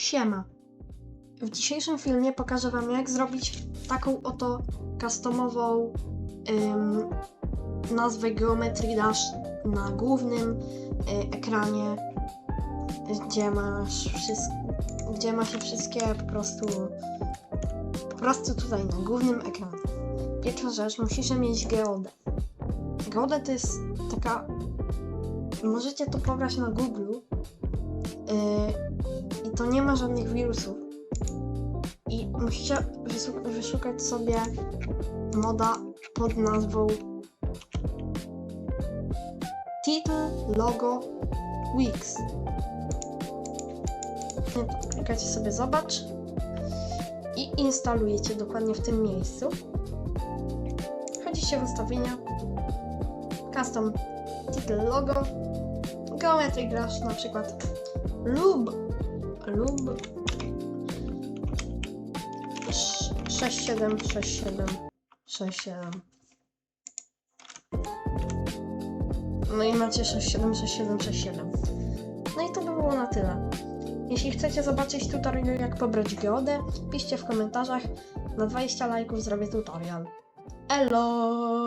Siema. W dzisiejszym filmie pokażę Wam, jak zrobić taką oto customową ym, nazwę Geometry Dash na głównym y, ekranie, gdzie masz wszystko, gdzie ma się wszystkie po prostu po prostu tutaj na głównym ekranie. Pierwsza rzecz, musisz mieć geodę. Geoda to jest taka możecie to pobrać na Google i to nie ma żadnych wirusów. I musicie wyszukać sobie moda pod nazwą Title Logo Wix. Klikacie sobie zobacz i instalujecie dokładnie w tym miejscu. Wchodzicie w ustawienia, custom title logo, geometry grasz na przykład lub lub 6767 67 no i macie 676767 no i to by było na tyle. Jeśli chcecie zobaczyć tutorial jak pobrać geodę piszcie w komentarzach. Na 20 lajków zrobię tutorial. Elo!